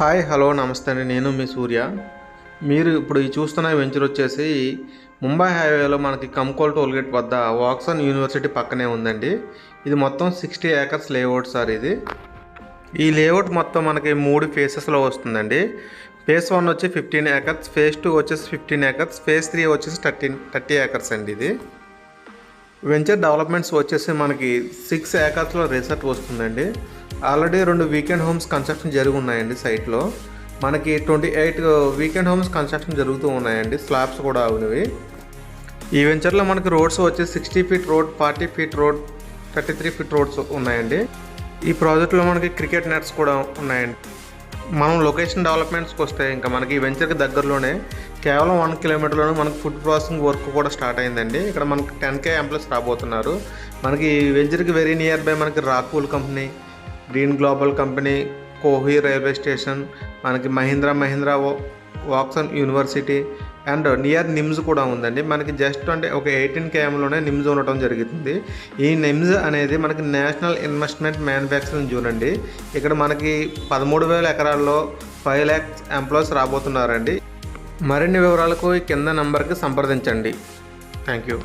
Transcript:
Hi hello నమస్తే అండి. నేను మీ సూర్య. మీరు ఇప్పుడు ఈ చూస్తున్న వెంచర్ వచ్చేసి ముంబై హైవేలో మనకి కంకోల్ టోల్గేట్ వద్ద వాక్సన్ యూనివర్సిటీ పక్కనే ఉందండి. ఇది మొత్తం సిక్స్టీ ఏకర్స్ లేఅవుట్ సార్ ఇది. ఈ లేఅవుట్ మొత్తం మనకి మూడు ఫేసెస్లో వస్తుందండి. ఫేస్ వన్ వచ్చి ఫిఫ్టీన్ ఏకర్స్ ఫేస్ టూ వచ్చేసి ఫిఫ్టీన్ ఏకర్స్ ఫేస్ త్రీ వచ్చేసి థర్టీన్ థర్టీ ఏకర్స్ అండి ఇది. వెంచర్ డెవలప్మెంట్స్ వచ్చేసి మనకి సిక్స్ ఏకర్స్లో రిసార్ట్ వస్తుందండి. ఆల్రెడీ రెండు వీకెండ్ హోమ్స్ కన్స్ట్రక్షన్ జరిగి ఉన్నాయండి సైట్లో మనకి twenty eight weekend homes construction జరుగుతూ ఉన్నాయండి. స్లాబ్స్ కూడా అవునవి ఈ వెంచర్లో మనకి రోడ్స్ వచ్చేసి sixty feet road forty feet road thirty three feet roads ఉన్నాయండి. ఈ ప్రాజెక్ట్లో మనకి క్రికెట్ నెట్స్ కూడా ఉన్నాయండి. మనం లొకేషన్ డెవలప్మెంట్స్కి వస్తే ఇంకా మనకి ఈ వెంచర్కి దగ్గరలోనే కేవలం వన్ కిలోమీటర్లోనే మనకి ఫుడ్ ప్రాసెసింగ్ వర్క్ కూడా స్టార్ట్ అయిందండి. ఇక్కడ మనకి టెన్ కే ఎంప్లాయీస్ రాబోతున్నారు. మనకి ఈ వెంచర్కి వెరీ నియర్ బై మనకి రాకూల్ కంపెనీ గ్రీన్ గ్లోబల్ కంపెనీ కోహి రైల్వే స్టేషన్ మనకి Mahindra Mahindra Woxsen university and near NIMS కూడా ఉందండి. మనకి జస్ట్ అంటే ఒక ఎయిటీన్ కేఎంలోనే నిమ్స్ ఉండటం జరుగుతుంది. ఈ నిమ్స్ అనేది మనకి నేషనల్ ఇన్వెస్ట్మెంట్ మ్యానుఫ్యాక్చరింగ్ జోన్ అండి. ఇక్కడ మనకి పదమూడు వేల ఎకరాల్లో ఫైవ్ ల్యాక్స్ ఎంప్లాయీస్ రాబోతున్నారండి. మరిన్ని వివరాలకు ఈ కింద నంబర్కి సంప్రదించండి. Thank you